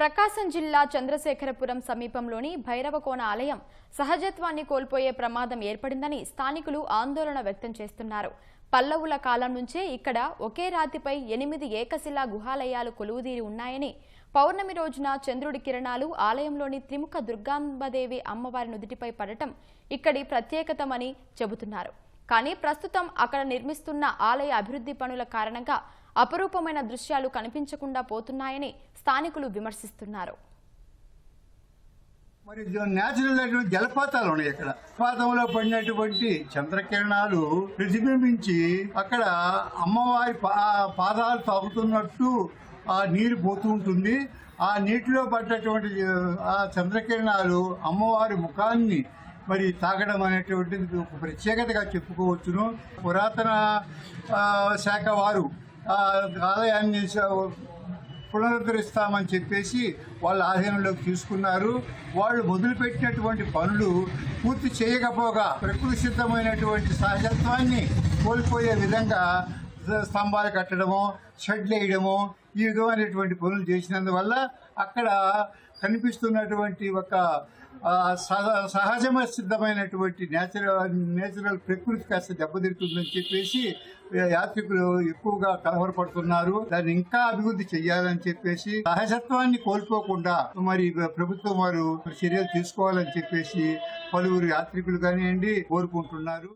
ప్రకాశం జిల్లా చంద్రశేఖరపురం సమీపంలోని భైరవకోన ఆలయం సహజత్వాన్ని కోల్పోయే ప్రమాదం ఏర్పడిందని స్థానికులు ఆందోళన వ్యక్తం చేస్తున్నారు. పల్లవుల కాలం నుంచే ఇక్కడ ఒకే రాతిపై ఎనిమిది ఏకశిలా గుహాలయాలు కొలువుదీరి ఉన్నాయని పౌర్ణమి రోజున చంద్రుడి కిరణాలు ఆలయంలోని త్రిముఖ దుర్గాంబదేవి అమ్మవారి నుదుటిపై పడటం ఇక్కడి ప్రత్యేకతమని చెబుతున్నారు. కానీ ప్రస్తుతం అక్కడ నిర్మిస్తున్న ఆలయ అభివృద్ధి పనుల కారణంగా అపరూపమైన దృశ్యాలు కనిపించకుండా పోతున్నాయని స్థానికులు విమర్శిస్తున్నారు. మరి న్యాచురల్ అయినటువంటి జలపాతాలు ఉన్నాయి ఇక్కడ. జలపాతంలో పడినటువంటి చంద్రకిరణాలు ప్రతిబింబించి అక్కడ అమ్మవారి పా- పాదాలు తాగుతున్నట్టు ఆ నీరు పోతూ ఉంటుంది. ఆ నీటిలో పడ్డటువంటి ఆ చంద్రకిరణాలు అమ్మవారి ముఖాన్ని మరి తాగడం అనేటువంటిది ఒక ప్రత్యేకతగా చెప్పుకోవచ్చును. పురాతన శాఖ వారు ఆలయాన్ని పునరుద్ధరిస్తామని చెప్పేసి వాళ్ళ ఆధీనంలోకి తీసుకున్నారు. వాళ్ళు మొదలుపెట్టినటువంటి పనులు పూర్తి చేయకపోగా ప్రకృతి సిద్ధమైనటువంటి సహజత్వాన్ని కోల్పోయే విధంగా స్తంభాలు కట్టడము షెడ్లు వేయడము ఈ విధమైనటువంటి పనులు చేసినందువల్ల అక్కడ కనిపిస్తున్నటువంటి ఒక సహజమ సిద్ధమైనటువంటి నేచురల్ నేచురల్ ప్రకృతి కాస్త దెబ్బతింటుందని చెప్పేసి యాత్రికులు ఎక్కువగా కలవరపడుతున్నారు. దాన్ని ఇంకా అభివృద్ధి చేయాలని చెప్పేసి సహజత్వాన్ని కోల్పోకుండా మరి ప్రభుత్వం వారు చర్యలు తీసుకోవాలని చెప్పేసి పలువురు యాత్రికులు కానివ్వండి కోరుకుంటున్నారు.